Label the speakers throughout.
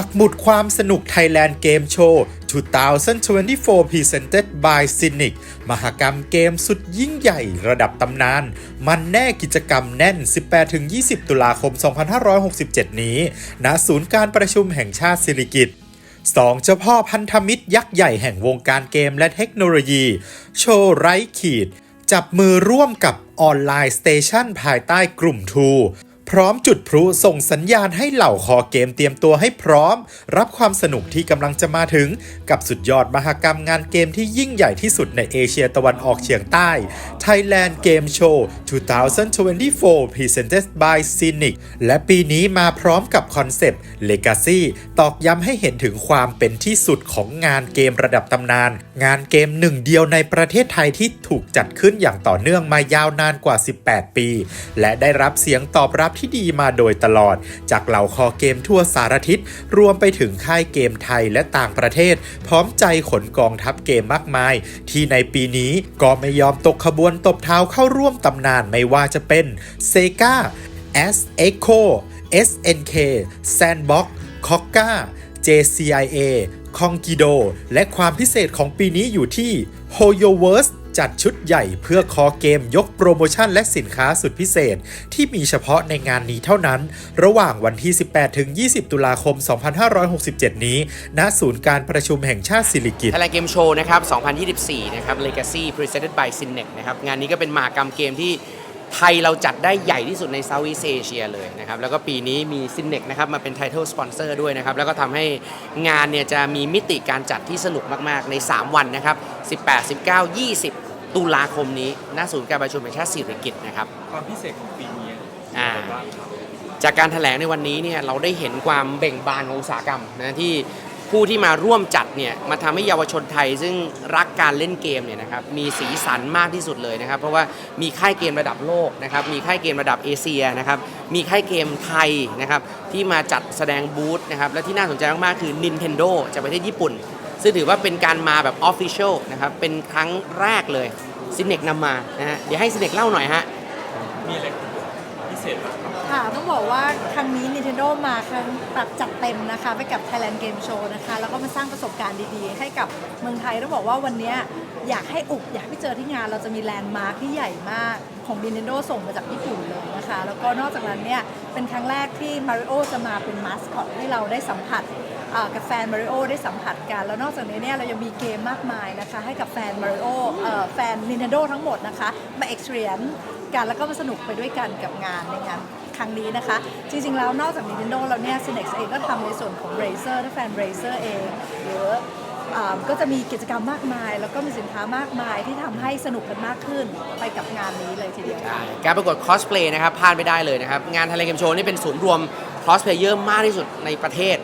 Speaker 1: ปักหมุดความสนุก Thailand Game Show 2024 Presented by Cynic มหกรรมเกมสุดยิ่งใหญ่ระดับตำนาน มันแน่กิจกรรมแน่น 18-20 ตุลาคม 2567 นี้ ณ ศูนย์การประชุมแห่งชาติสิริกิติ์สองเจ้าพ่อพันธมิตรยักษ์ใหญ่แห่งวงการเกมและเทคโนโลยี โชว์ไร้ขีด จับมือร่วมกับออนไลน์สเตชันภายใต้กลุ่ม True พร้อมจุดพลุส่งสัญญาณให้เหล่าคอเกมเตรียมตัวให้พร้อม รับความสนุกที่กำลังจะมาถึง กับสุดยอดมหกรรมงานเกมที่ยิ่งใหญ่ที่สุดในเอเชียตะวันออกเฉียงใต้ Thailand Game Show 2024 Presented by Cynic และปีนี้มาพร้อมกับคอนเซปต์ Legacy ตอกย้ำให้เห็นถึงความเป็นที่สุดของงานเกมระดับตำนาน งานเกมหนึ่งเดียวในประเทศไทยที่ถูกจัดขึ้นอย่างต่อเนื่องมายาวนานกว่า 18 ปี และได้รับเสียงตอบรับที่ดีมาโดยตลอด จากเหล่าคอเกมทั่วสารทิศรวมไปถึงค่ายเกมไทยและต่างประเทศ พร้อมใจขนกองทัพเกมมากมาย ที่ในปีนี้ก็ไม่ยอมตกขบวนตบเท้าเข้าร่วมตำนานไม่ว่าจะเป็น Sega S Echo SNK Sandbox c o c a JCIA คองกิโด และความพิเศษของปีนี้อยู่ที่ HoYoverse จัดชุดใหญ่เพื่อคอเกมยกโปรโมชั่นและสินค้าสุดพิเศษ ที่มีเฉพาะในงานนี้เท่านั้น ระหว่างวันที่ 18 ถึง 20 ตุลาคม 2567 นี้ ณ ศูนย์การประชุมแห่งชาติสิริกิติ์
Speaker 2: Thailand Game Show นะครับ 2024 นะครับ Legacy Presented by Cinex นะครับ งานนี้ก็เป็นมหากรรมเกมที่ไทยเราจัดได้ใหญ่ที่สุดใน Southeast Asia เลยนะครับแล้วก็ปีนี้มี Cinex นะครับมาเป็น Title Sponsor ด้วยนะครับแล้วก็ทำให้งานเนี่ยจะมีมิติการจัดที่สนุกมากๆใน 3 วันนะครับ 18 19 20 ตุลาคมนี้ณศูนย์การประชุมแห่งชาติสิริกิติ์นะครับ
Speaker 3: ความพิเศษของปีนี้
Speaker 2: อ่า
Speaker 3: แบบว่า
Speaker 2: จากการถแถลงในวันนี้เนี่ยเราได้เห็นความเบ่งบานของอุตสาหกรรมนะที่ผู้ที่มาร่วมจัดเนี่ยมาทำให้เยาวชนไทยซึ่งรักการเล่นเกมเนี่ยนะครับมีสีสันมากที่สุดเลยนะครับ เพราะว่ามีค่ายเกมระดับโลกนะครับมีค่ายเกมระดับเอเชียนะครับมีค่ายเกมไทยนะครับที่มาจัดแสดงบูธนะครับและที่น่าสนใจมากๆคือ Nintendo จากประเทศญี่ปุ่น ซึ่งถือว่าเป็นการมาแบบ Official นะครับ เป็นครั้งแรกเลยซินเนกนำมานะฮะเดี๋ยวให้ซินเนกเล่าหน่อยฮะ
Speaker 3: มีอะไรพิเศษบ้างครับ
Speaker 4: ค่ะต้องบอกว่าครั้งนี้ Nintendo มาครั้งแบบจัดเต็มนะคะไปกับ Thailand Game Show นะคะ แล้วก็มาสร้างประสบการณ์ดีๆ ให้กับเมืองไทยต้องบอกว่าวันเนี้ยอยากให้อุบอยากให้ไปเจอที่งานเราจะมีแลนด์มาร์คที่ใหญ่มากของ Nintendo ส่งมาจากญี่ปุ่นเลยนะคะ แล้วก็นอกจากนั้นเนี่ยเป็นครั้งแรกที่ Mario จะมาเป็นมาสคอตให้เราได้สัมผัสอ่า กับแฟน Mario ได้สัมผัสกัน แล้วนอกจากนี้เนี่ยเรายังมีเกมมากมายนะคะ ให้กับแฟน Mario เอ่อแฟน Nintendo ทั้งหมดนะคะ มา experience กันแล้วก็มาสนุกไปด้วยกันกับงานในงานครั้งนี้นะคะ จริงๆแล้วนอกจาก Nintendo แล้วเนี่ย Cinex เองก็ทำในส่วนของ Razer ถ้าแฟน Razer เองหรือก็จะมีกิจกรรมมากมาย แล้วก็มีสินค้ามากมายที่ทำให้สนุกกันมากขึ้นไปกับงานนี้เลยทีเดียว
Speaker 2: การประกวดคอสเพลย์นะครับพลาดไม่ได้เลยนะครับ งาน Thailand Game Show นี่เป็นศูนย์รวมคอสเพลเยอร์มากที่สุดในประเทศ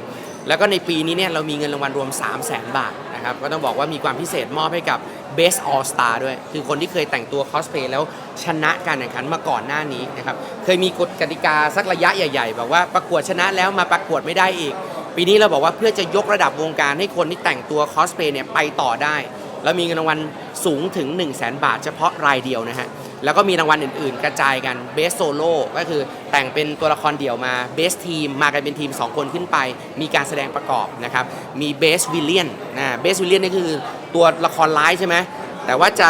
Speaker 2: แล้วก็ในปีนี้เนี่ยเรามีเงินรางวัลรวม 3 0 0แสนบาทนะครับก็ต้องบอกว่ามีความพิเศษมอบให้กับ Best All Star ด้วย คือคนที่เคยแต่งตัวคอสเพลย์แล้วชนะการแข่งขันมาก่อนหน้านี้นะครับเคยมีกฎกติกาสักระยะใหญ่ๆแบบว่าประกวดชนะแล้วมาประกวดไม่ได้อีก ปีนี้เราบอกว่าเพื่อจะยกระดับวงการให้คนที่แต่งตัวคอสเพลย์เนี่ยไปต่อได้ แล้วมีเงินรางวัลสูงถึ ง 1 0 0 0 0แบาทเฉพาะรายเดียวนะฮะ แล้วก็มีรางวัลอื่นๆ กระจายกันเบสโซโล่ก็คือแต่งเป็นตัวละครเดี่ยวมาเบสทีมมากันเป็นทีม 2 คนขึ้นไป มีการแสดงประกอบนะครับมีเบสวิลเลียนนะเบสวิลเลียนนี่คือตัวละครร้ายใช่ไหมแต่ว่าจะ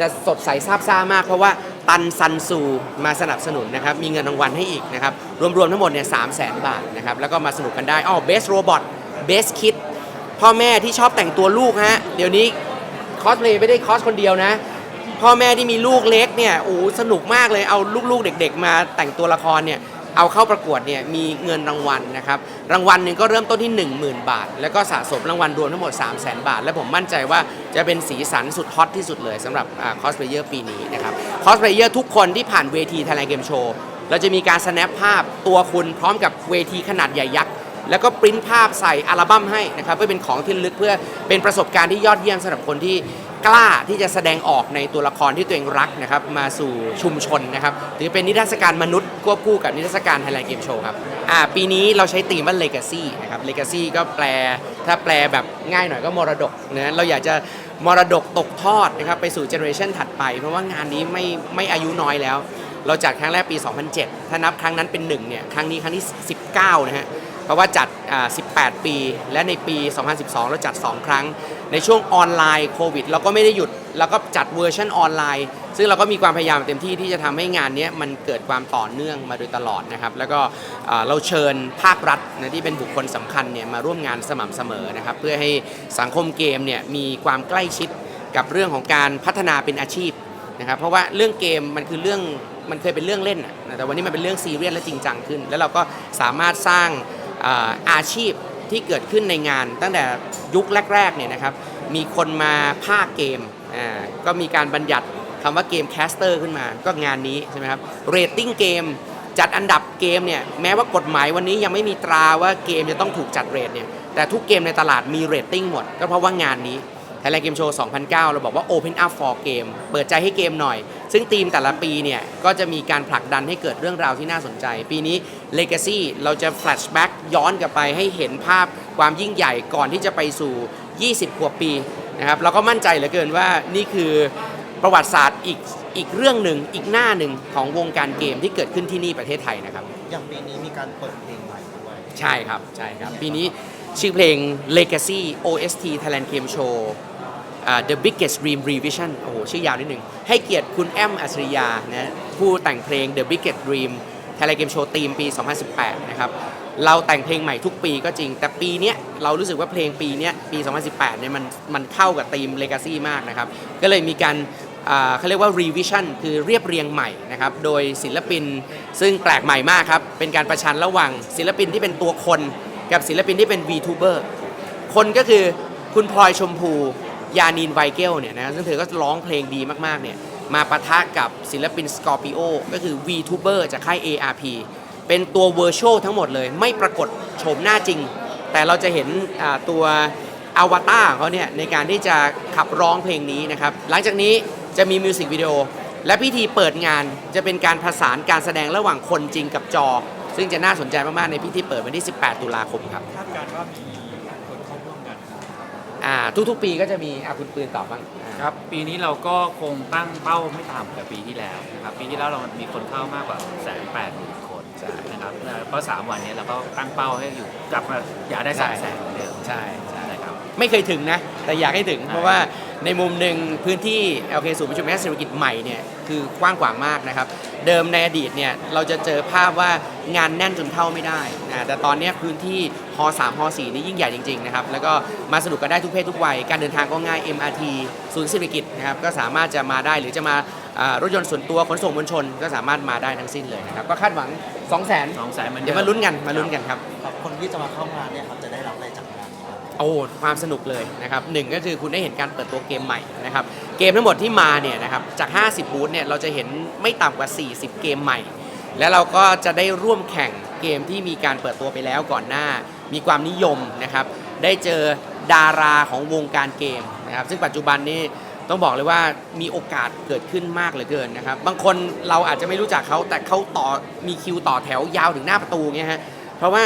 Speaker 2: จะสดใสซาบซ่ามาก เพราะว่าตันซันซูมาสนับสนุนนะครับมีเงินรางวัลให้อีกนะครับรวมๆทั้งหมดเนี่ยสามแสนบาทนะครับแล้วก็มาสนุกกันได้อ๋อเบสโรบอทเบสคิดพ่อแม่ที่ชอบแต่งตัวลูกฮะเดี๋ยวนี้คอสเพลย์ไม่ได้คอสคนเดียวนะ พ่อแม่ที่มีลูกเล็กเนี่ยโอ้สนุกมากเลยเอาลูกๆ เด็ก ๆ มาแต่งตัวละครเนี่ยเอาเข้าประกวดเนี่ยมีเงินรางวัลนะครับรางวัลหนึ่งก็เริ่มต้นที่ 10,000 บาท แล้วก็สะสมรางวัลรวมทั้งหมด 3 0 0 0 0 0 บาท และผมมั่นใจว่าจะเป็นสีสันสุดฮอตที่สุดเลยสำหรับคอสเพลเยอร์ปีนี้นะครับคอสเพลเยอร์ทุกคนที่ผ่านเวที Thailand Game Show เราจะมีการ snap ภาพตัวคุณพร้อมกับเวทีขนาดใหญ่ยักษ์แล้วก็ปริ้นภาพใส่อัลบั้มให้นะครับเพื่อเป็นของที่ลึกเพื่อเป็นประสบการณ์ที่ยอดเยี่ยมสำหรับคนที่ กล้าที่จะแสดงออกในตัวละครที่ตัวเองรักนะครับมาสู่ชุมชนนะครับถือเป็นนิทรรศการมนุษย์ควบคู่กับนิทรรศการ Thailand Game Show ครับอ่าปีนี้เราใช้ธีมว่า Legacy นะครับ Legacy ก็แปลถ้าแปลแบบง่ายหน่อยก็มรดกนะเราอยากจะมรดกตกทอดนะครับไปสู่เจเนอเรชันถัดไป เพราะว่างานนี้ไม่ไม่อายุน้อยแล้ว เราจัดครั้งแรกปี 2007 ถ้านับครั้งนั้นเป็นหนึ่งเนี่ยครั้งนี้ครั้งที่ 19 นะฮะ ราะว่าจัดอ่า18 ปี และในปี 2012 เราจัด 2 ครั้ง ในช่วงออนไลน์โควิด เราก็ไม่ได้หยุด เราก็จัดเวอร์ชันออนไลน์ ซึ่งเราก็มีความพยายามเต็มที่ที่จะทำให้งานนี้มันเกิดความต่อเนื่องมาโดยตลอดนะครับ แล้วก็เราเชิญภาครัฐนะที่เป็นบุคคลสำคัญเนี่ยมาร่วมงานสม่ำเสมอนะครับ เพื่อให้สังคมเกมเนี่ยมีความใกล้ชิดกับเรื่องของการพัฒนาเป็นอาชีพนะครับ เพราะว่าเรื่องเกมมันคือเรื่องมันเคยเป็นเรื่องเล่นนะแต่วันนี้มันเป็นเรื่องซีเรียสและจริงจังขึ้น แล้วเราก็สามารถสร้าง อาชีพที่เกิดขึ้นในงาน ตั้งแต่ยุคแรกๆเนี่ยนะครับมีคนมาภาคเกมก็มีการบัญญัติคำว่าเกมแคสเตอร์ขึ้นมา ก็งานนี้ใช่ไหมครับเรตติ้งเกมจัดอันดับเกมเนี่ยแม้ว่ากฎหมายวันนี้ยังไม่มีตราว่าเกมจะต้องถูกจัดเรตเนี่ยแต่ทุกเกมในตลาดมีเรตติ้งหมด ก็เพราะว่างานนี้ Thailand Game Show 2009 เราบอกว่า Open Up for Game เปิดใจให้เกมหน่อย ซึ่งทีมแต่ละปีเนี่ย ก็จะมีการผลักดันให้เกิดเรื่องราวที่น่าสนใจ ปีนี้ Legacy เราจะ flashback ย้อนกลับไปให้เห็นภาพความยิ่งใหญ่ก่อนที่จะไปสู่ 20 กว่าปีนะครับเราก็มั่นใจเหลือเกินว่านี่คือประวัติศาสตร์อีกอีกเรื่องหนึ่งอีกหน้าหนึ่งของวงการเกมที่เกิดขึ้นที่นี่ประเทศไทยนะครับ
Speaker 5: อย่างปีนี้มีการเปิดเพลงใหม่ด้วย
Speaker 2: ใช่ครับใช่ครับ ปีนี้ชื่อเพลง Legacy OST Thailand Game Show อ่า The Biggest Dream Revision โอ้โหชื่อยาวนิดหนึ่งให้เกียรติคุณแอมอัจฉริยานะผู้แต่งเพลง The Biggest Dream Thailand Game Show ทีมปี 2018 นะครับ เราแต่งเพลงใหม่ทุกปีก็จริง แต่ปีเนี้ยเรารู้สึกว่าเพลงปีเนี้ยปี 2018 เนี่ยมันมันเข้ากับธีม Legacy มากนะครับ ก็เลยมีการเขาเรียกว่า revision คือเรียบเรียงใหม่นะครับ โดยศิลปินซึ่งแปลกใหม่มากครับ เป็นการประชันระหว่างศิลปินที่เป็นตัวคน กับศิลปินที่เป็น VTuber คนก็คือคุณพลอยชมพู ยานีนไวเกลเนี่ยนะซึ่งเธอก็ร้องเพลงดีมากๆเนี่ยมาปะทะกับศิลปิน Scorpio ก็คือ VTuber จากค่าย ARP เป็นตัว Virtual ทั้งหมดเลย ไม่ปรากฏโฉมหน้าจริง แต่เราจะเห็นตัวอวตารเขาเนี่ยในการที่จะขับร้องเพลงนี้นะครับ หลังจากนี้จะมีมิวสิกวิดีโอและพิธีเปิดงานจะเป็นการผสานการแสดงระหว่างคนจริงกับจอ ซึ่งจะน่าสนใจมาก ๆ ในพิธีเปิดวันที่ 18 ตุลาคมครับ
Speaker 3: คาดการณ์ว่ามีคนเข้าร่วมงาน
Speaker 2: อ่าทุกๆ ปีก็จะมีอาคุณปืนตอบบ้างอ่า
Speaker 6: ครับปีนี้เราก็คงตั้งเป้าไม่ต่ำกว่าปีที่แล้วนะครับปีที่แล้วเรามีคนเข้ามากกว่าแสนแปดหมื่นคนนะครับแล้วก็สามวันนี้เราก็ตั้งเป้าให้อยู่กลับมาอยากได้สามแสนเหมือนเดิม
Speaker 2: ใช่ใช่
Speaker 6: นะครับ
Speaker 2: ไม่เคยถึงนะ แต่อยากให้ถึง เพราะว่า ในมุมหนึ่งพื้นที่ LK ศูนย์ประชุมแห่งเศรษฐกิจใหม่เนี่ยคือกว้างขวางมากนะครับ เดิมในอดีตเนี่ยเราจะเจอภาพว่างานแน่นจนเข้าไม่ได้นะแต่ตอนเนี้ยพื้นที่ฮ3ฮ4นี่ยิ่งใหญ่จริงๆนะครับแล้วก็มาสนุกกันได้ทุกเพศทุกวัย การเดินทางก็ง่าย MRT ศูนย์เศรษฐกิจนะครับก็สามารถจะมาได้หรือจะมาอ่ารถยนต์ส่วนตัวขนส่งมวลชนก็สามารถมาได้ทั้งสิ้นเลยนะครับก็คาดหวัง 2 0 0 0 0 0
Speaker 6: สองแสนเหมือนเดิ
Speaker 2: เดี๋ยวมาลุ้นกันมาลุ้นกันครับ
Speaker 5: ครับคนที่จะมาเข้างานเนี่ยครับจะได้รับอะไรจากงานนี้ครับ
Speaker 2: โอ้ความสนุกเลยนะครับหนึ่งก็คือคุณได้เห็นการเปิดตัวเกมใหม่นะครับเกมทั้งหมดที่มาเนี่ยนะครับจาก 50 บูธเนี่ยเราจะเห็นไม่ต่ำกว่า 40 เกมใหม่ แล้วเราก็จะได้ร่วมแข่งเกมที่มีการเปิดตัวไปแล้วก่อนหน้า มีความนิยมนะครับได้เจอดาราของวงการเกมนะครับซึ่งปัจจุบันนี้ต้องบอกเลยว่ามีโอกาสเกิดขึ้นมากเหลือเกินนะครับ บางคนเราอาจจะไม่รู้จักเขาแต่เขาต่อมีคิวต่อแถวยาวถึงหน้าประตูเงี้ยฮะเพราะว่า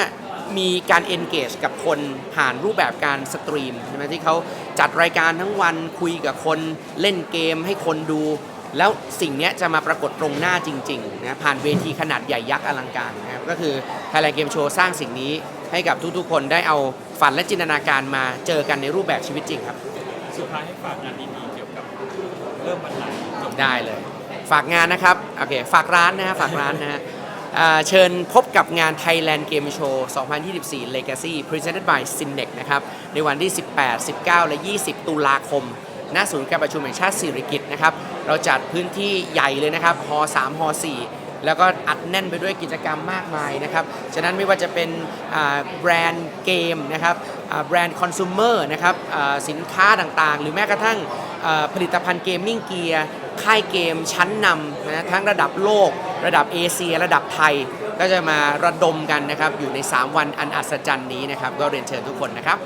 Speaker 2: มีการ engage กับคนผ่านรูปแบบการสตรีมใช่ไหมที่เขาจัดรายการทั้งวันคุยกับคนเล่นเกมให้คนดู แล้วสิ่งเนี้ยจะมาปรากฏตรงหน้าจริงๆนะผ่านเวทีขนาดใหญ่ยักษ์อลังการนะครับก็คือ Thailand Game Show สร้างสิ่งนี้ให้กับทุกๆ คนได้เอาฝันและจินตนาการมาเจอกันในรูปแบบชีวิตจริงครับ
Speaker 3: สุดท้ายให้ฝากงานดีๆเกี่ยวกับเริ่มวันไหนจบ
Speaker 2: ได้เลย ฝากงานนะครับโอเคฝากร้านนะฮะฝากร้านนะฮะอ่า เชิญพบกับงาน Thailand Game Show 2024 Legacy Presented by Cinex นะครับ ในวันที่ 18 19 และ 20 ตุลาคม ณ ศูนย์การประชุมแห่งชาติสิริกิตนะครับ เราจัดพื้นที่ใหญ่เลยนะครับฮอ3ฮอ4แล้วก็อัดแน่นไปด้วยกิจกรรมมากมายนะครับ ฉะนั้นไม่ว่าจะเป็นแบรนด์เกมนะครับแบรนด์คอน sumer นะครับสินค้าต่างๆ หรือแม้กระทั่งผลิตภัณฑ์เกมมิ่งเกียร์ ค่ายเกมชั้นนำนะทั้งระดับโลก ระดับเอเชีย ระดับไทย ก็จะมาระดมกันนะครับอยู่ใน 3 วันอันอัศจรรย์นี้นะครับก็เรียนเชิญทุกคนนะครับ